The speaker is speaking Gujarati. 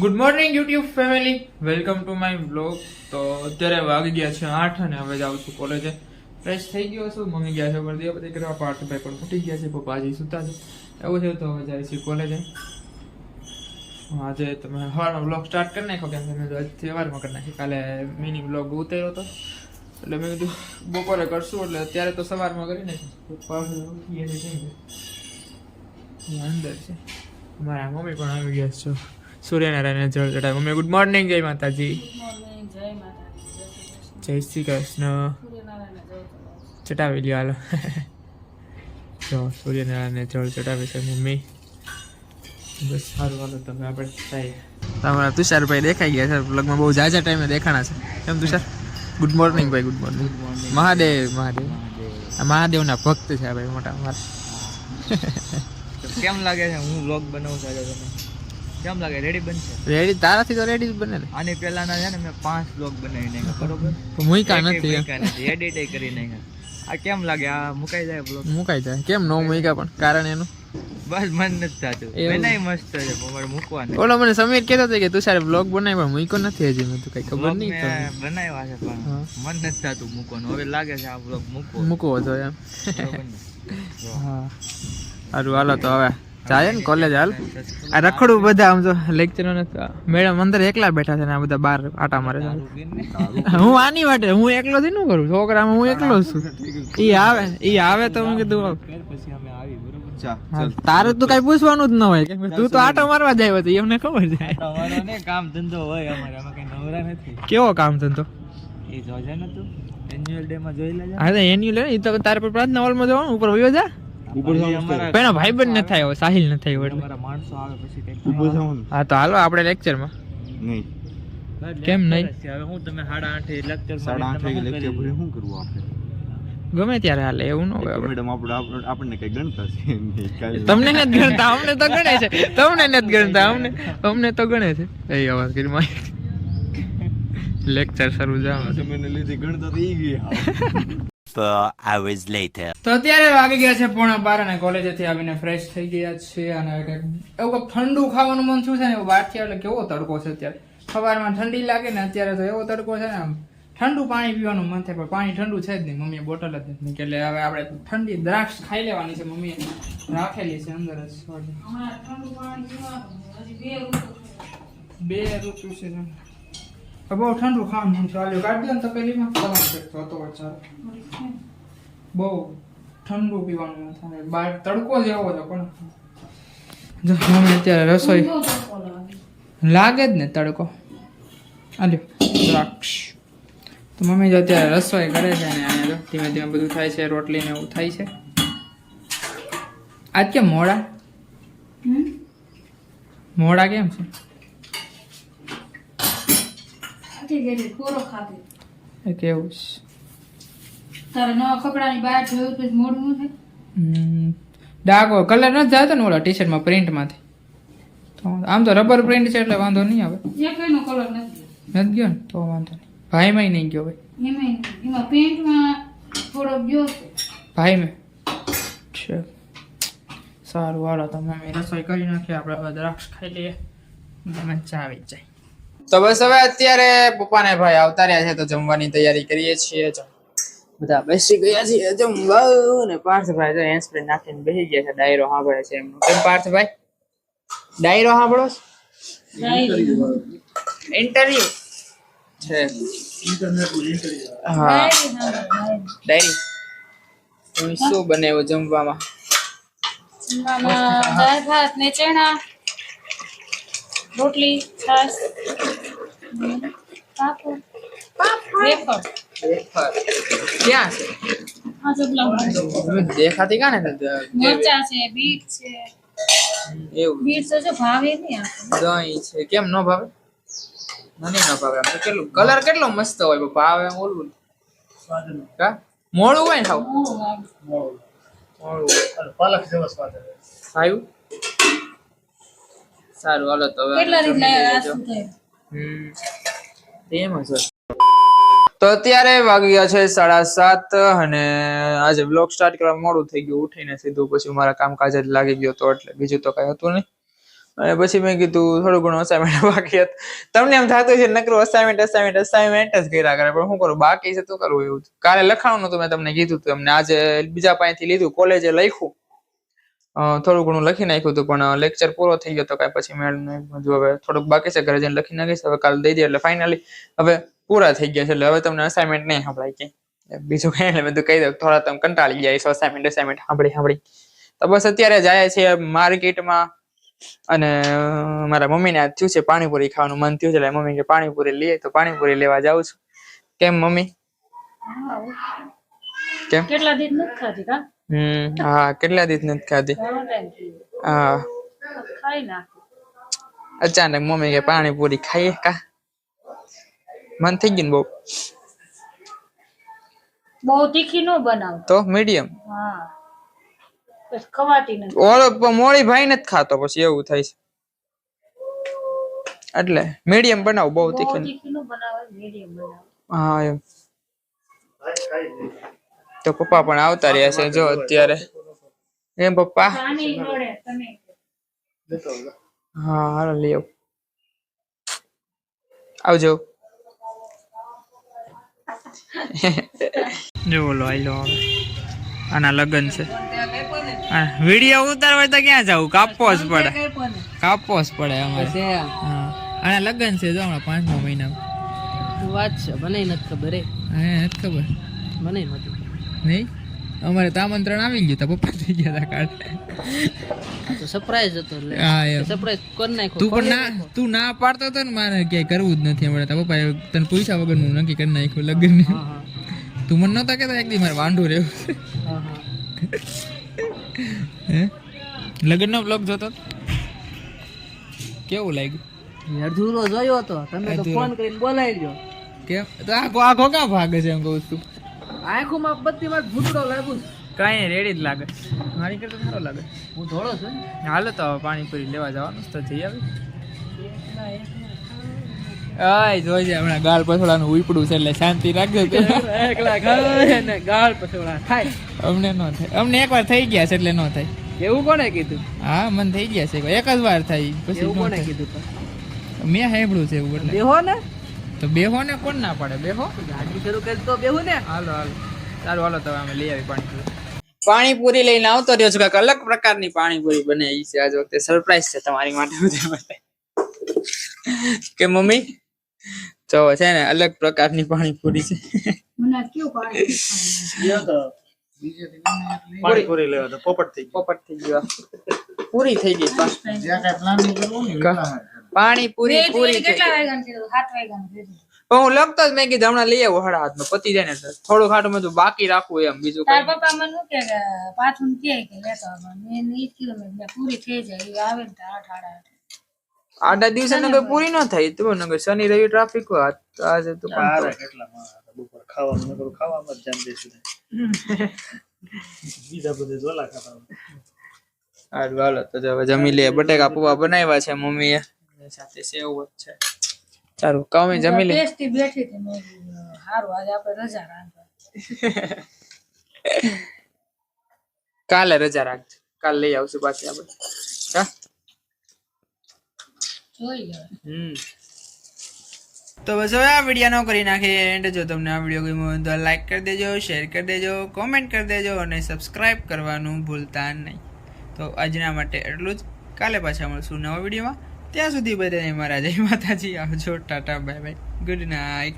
Good morning YouTube family welcome to my blog તો અત્યારે વાગી ગયા છે આઠ અને હવે જાઉં છું કોલેજે ફ્રેશ થઈ ગયો છું. મમ્મી ગયા છે વર્દી બધી કરવા પાર્થભાઈ પણ ફૂટી ગયા છે. પપ્પા હજી સુતા છે. એવું છે તો હવે જાય છે કોલેજે આજે તમે સવારનો બ્લોગ સ્ટાર્ટ કરી નાખો કેમ કે આજથી સવારમાં કરી નાખી કાલે મિની બ્લોગ ઉતાર્યો હતો. એટલે મેં કીધું, બપોરે કરશું. એટલે અત્યારે તો સવારમાં કરી નાખીશ અંદર છે. મારા મમ્મી પણ આવી ગયા છે. સૂર્યનારાયણ જળ ચડાવે મમ્મી ગુડ મોર્નિંગ જય માતાજી. જય શ્રી કૃષ્ણ. ચટાવી લ્યો હાલો. જો સૂર્યનારાયણને જળ ચડાવે છે મમ્મી. બસ સારું હાલો તમે આપણે થાય તમારા તુષારભાઈ દેખાઈ ગયા છે. લગમાં બહુ જાજા ટાઈમે દેખાણા છે. કેમ તુષાર? ગુડ મોર્નિંગ ભાઈ ગુડ મોર્નિંગ. મહાદેવ મહાદેવ. આ મહાદેવના ભક્ત છે ભાઈ મોટા મારા. કેમ લાગે છે? હું બ્લોગ બનાવું છું આજે તમે? કેમ લાગે? રેડી બનશે? રેડી તારાથી તો રેડી જ બને ને. આની પહેલાના છે ને મેં પાંચ વ્લોગ બનાવી નાખ્યા બરોબર? મુઈકા નથી. એડિટ કરી નાખ્યા. આ કેમ લાગે? આ મુકાઈ જાય બ્લોગ મુકાઈ જાય. કેમ નો મુઈકા પણ? કારણ એનું? બસ મન નથી થતું? બનાવી મસ્ત છે પણ મૂકવાનું. ઓલો મને સમીર કહેતો હતો કે તું સારે બ્લોગ બનાવી પણ મૂક્યો નથી હજી. મેં તો કઈ ખબર નહીં તો બનાવ્યા છે પણ મન નથી થતું મૂકવાનું. હવે લાગે છે આ બ્લોગ મૂકવો. મૂકવો તો એમ. હા. સારું હાલો તો હવે. જાય ને કોલેજ હાલ? આ રખડું બધા આમ તો લેક્ચરો મેડમ અંદર એકલા બેઠા છે ને આ બધા બાર આટા મારે છે. હું આની માટે હું એકલો થી નું કરું છોકરામાં હું એકલો છું. ઈ આવે ઈ આવે તો હું કીધું તારે તો કઈ પૂછવાનું જ ન હોય તું તો આટો મારવા જાય તો એમને ખબર છે. કામ ધંધો હોય અમારે અમે કઈ નવરા નથી. કેવો કામ ધંધો? એ જોજે ને તું એન્યુઅલ ડે માં જોઈ લેજે. હા એન્યુઅલ એ તો તારે પર પ્રાર્થના હોલમાં જવાનું ઉપર વયો જા. ગમે ત્યારે હાલે એવું ન મેડમ આપણે. આપણને કઈ ગણતા તમને નથી ગણતા અમને તો ગણે છે. તમને નથી ગણતા અમને અમને તો ગણે છે. લેક્ચર શરૂ જાવ ગણતા તો ઈ Uh, hours later. તો અત્યારે વાગી ગયા છે પોણા બાર અને કોલેજેથી આવીને ફ્રેશ થઈ ગયા છે અને એવું ઠંડુ ખાવાનું મન થયું છે ને એવું બહારથી એટલે કેવો તડકો છે અત્યારે? સવારમાં ઠંડી લાગે ને અત્યારે તો એવો તડકો છે ને આમ ઠંડુ પાણી પીવાનું મન થાય પણ પાણી ઠંડુ છે જ નહીં. મમ્મી બોટલ જ નથી એટલે હવે આપણે ઠંડી દ્રાક્ષ ખાઈ લેવાની છે મમ્મી રાખેલી છે અંદર જ બે ઋતુ છે. બહુ ઠંડુ ખામ મન ચાલ્યું કાઢી ને તપેલીમાં તમારે કંઈક જોતો હોય ચાલો બહુ ઠંડુ પીવાનું થાય બહાર તડકો જ એવો છે પણ જો મમ્મી અત્યારે રસોઈ લાગે જ ને તડકો આલ્યો દ્રાક્ષ તો મમ્મી જો અત્યારે રસોઈ કરે છે ને અહીંયા જો ધીમે ધીમે બધું થાય છે રોટલી ને એવું થાય છે આજ કેમ મોડા મોડા કેમ છે એ કેવું છે? તારે નવા કપડાની બહાર જોયું તો મોડું છે. ડાઘો કલર નથી જતો ને ઓલા ટી શર્ટમાં પ્રિન્ટમાંથી આમ તો રબર પ્રિન્ટ છે એટલે વાંધો નહીં આવે. એકનો કલર નથી નથી ગયો ને? તો વાંધો નહીં. ભાઈમાં નહીં ગયો ભાઈ. એમાં એમાં પેન્ટમાં થોડો ગયો ભાઈમાં? ભાઈ મેં છે. સારું હાલો તમે રસોઈ કરી નાખીએ આપણે બધા દ્રાક્ષ ખાઈ લઈએ. મજા આવી જાય. તો બસ હવે અત્યારે પપ્પા ને ભાઈ આવતા રહ્યા છે તો જમવાની તૈયારી કરીએ છીએ. બધા બેસી ગયા છીએ જમવા ને પાર્થભાઈ તો હેન્ડ સ્પ્રે નાખીને બેસી ગયા છે ડાયરો સાંભળે છે એમનો. કેમ પાર્થભાઈ? ડાયરો સાંભળો ઇન્ટરવ્યુ છે. હા. ડાયરી શું બનાવ્યું જમવામાં? જમવામાં દાળ ભાત ને ચણા. રોટલી હમ, પાપડ. વેફર. વેફર. ક્યાં છે દેખાતી કાને? છે મરચા છે બીટ છે. એવું. બીટ તો જો ભાવે નહીં દહીં છે. કેમ ન ભાવે? મને ન ભાવે. આમ કેટલું? કલર કેટલો મસ્ત હોય ભાવે ઓલું. કા? મોળું હોય ને ખાવ? મોળું લાગે. મોળું. પાલક જેવો સ્વાદ આવ્યું સારું હાલો તો હવે એમ તો અત્યારે વાગી ગયા છે સાડા સાત અને આજે બ્લોગ સ્ટાર્ટ કરવા મોડું થઈ ગયું ઉઠીને સીધું પછી મારા કામકાજ જ લાગી ગયો તો એટલે બીજું તો કઈ હતું નહીં. અને પછી મેં કીધું થોડું ઘણું અસાઇનમેન્ટ બાકી હતું. તમને એમ થતું છે નકરું અસાઇનમેન્ટ અસાઇનમેન્ટ અસાઇનમેન્ટ જ કર્યા કરે પણ શું કરું બાકી છે તો કરવું એવું. કાલે લખાણું નતું મેં તમને કીધું હતું એમને આજે બીજા પાસેથી લીધું કોલેજે લખ્યું. થોડું ઘણું લખી નાખ્યું હતું પણ લેક્ચર પૂરો થઈ ગયો તો કાંઈ પછી નહીં હજુ હવે થોડુંક બાકી છે ઘરે જઈને લખી નાખીશ હવે કાલે દઈ દે એટલે ફાઇનલી હવે પૂરા થઈ ગયા છે એટલે હવે તમને અસાઇનમેન્ટ નહીં સંભળાય કે. બીજું કઈ એટલે બધું કહી દઉં થોડા તમે કંટાળી ગયા છો અસાઇનમેન્ટ અસાઇનમેન્ટ સાંભળી સાંભળી. તો બસ અત્યારે જાય છે માર્કેટમાં અને મારા મમ્મીને આજ થયું છે પાણીપુરી ખાવાનું મન થયું છે એટલે મમ્મી કે પાણીપુરી લઈએ તો પાણીપુરી લેવા જાઉં છું. કેમ મમ્મી? કેમ? કેટલા દિવસ નથી ખાધી કા? હમ. હા કેટલા દિવસ નથી ખાધી? હા. અચાનક મમ્મી કે પાણીપુરી ખાઈએ કા? મન થઈ ગયું બહુ? બહુ તીખી નો બનાવ તો મીડિયમ? હા. પછી ખવાતી નથી. ઓળો મોળી ભાઈ નથી ખાતો પછી એવું થાય છે. એટલે મીડિયમ બનાવ બહુ તીખી. તીખી મીડિયમ બનાવ. હા એમ. તો પપ્પા પણ આવતા રહ્યા છે જો અત્યારે. એમ પપ્પા. પાણી નડે તમે હા હાલો લઈ આવ આવજો. જો બોલો આયલો હવે. આના લગ્ન છે. વીડિયો ઉતારવા તો ક્યાં જવું કાપવો જ પડે. કાપવો જ પડે અમારે. હા. આના લગ્ન છે જો હમણાં પાંચમા મહિનામાં. વાત છે મને નથી ખબર હે. નથી ખબર. મને નથી. નહીં? અમારે તો આમંત્રણ આવી ગયું તા પપ્પા થઈ ગયા તો સરપ્રાઈઝ હતો હા એમ. સરપ્રાઈઝ કરી નાખો તું પણ ના તું ના પાડતો હતો ને મારે ક્યાંય કરવું જ નથી હમણાં. તારા પપ્પાએ તને પૂછ્યા વગરનું નક્કી કરી નાખ્યું લગ્ન તું મને નહોતા કહેતા એક દી મારે વાંઢું રહેવું. હા લગ્નનો બ્લોગ જોતો કેવું લાગ્યું? એ જોયો હતો તમે તો ફોન કરીને બોલાવી તો ભાગે છે એમ કહું છું? આંખોમાં બત્તી માં ભૂતડો લાગુ. કાંઈ રેડી જ લાગે. મારી કરતા સારો લાગે. હું ધોળો છું. હાલો તો પાણીપુરી લેવા જવાનું તો જઈ આવી. આય જોજે હમણાં ગાલ પછોડાનું ઉપડું છે એટલે શાંતિ રાખજો એકલા ખાય ને ગાળ પછોડા થાય અમને ન થાય. અમને એકવાર થઈ ગયા છે એટલે ન થાય. એવું કોને કીધું? હા મને થઈ ગયા છે. એક જ વાર થાય પછી એવું કોને કીધું મેં સાંભળ્યું છે એવું એટલે. દેહો ને તો બેહો ને કોણ ના પાડે? બેહો? ગાડી શરૂ કરી તો બેહો ને હાલો હાલો. ચાલો હાલો તમે અમે લઈ આવી પાણીપુરી. પાણીપુરી લઈને આવતો રહ્યો છું કાંઈક અલગ પ્રકારની પાણીપુરી બને એ છે. આજ વખતે સરપ્રાઈઝ છે તમારી માટે કે મમ્મી જો છે ને અલગ પ્રકારની પાણીપુરી છે. પાણીપુરી લેવા તો. પોપટ થઈ પોપટ થઈ ગયો. પૂરી થઈ ગઈ. પા- પાણીપુરી પૂરી કેટલા કીધું? કીધું પણ હું લખતો જ મેં કીધું હમણાં લઈ આવું હળા હાથમાં. પતી જાય ને થોડું ખાટું મેં બાકી રાખવું એમ. બીજું તાર કઈ પપ્પા મને શું કે પાછું કે કે લેતો મેં ઈ કીધું મેં પૂરી થઈ જાય આવે ને તો આઠ આડા દિવસે નગર પૂરી ન થાય. તો નગર શનિ રવિ ટ્રાફિક હોય. તો આજે તો પણ ખાવાનું નકરું ખાવામાં જ જામ દેશું બીજા બધે જોલા ખાતા હારું વાલો તો જવા હવે જમી લે બટેકા પૌવા બનાવ્યા છે મમ્મીએ. અને સાથે સેવ છે. સારું કામે જમી લે ટેસ્ટી બેઠી હતી મેં સારું આજે આપણે રજા રાખવા. કાલે રજા રાખજો. કાલે લઈ આવશું પાછી આપણે. હા જોઈ હમ. તો બસ હવે આ વીડિયો નો કરી નાખીએ એન્ડ જો તમને આ વીડિયો ગમ્યો હોય તો લાઈક કરી દેજો શેર કરી દેજો કોમેન્ટ કરી દેજો અને સબસ્ક્રાઇબ કરવાનું ભૂલતા નહીં. તો આજના માટે એટલું જ. કાલે પાછા મળશું નવા વિડીયોમાં ત્યાં સુધી બધાને મારા જય માતાજી. આવજો. Tata bye bye. Good night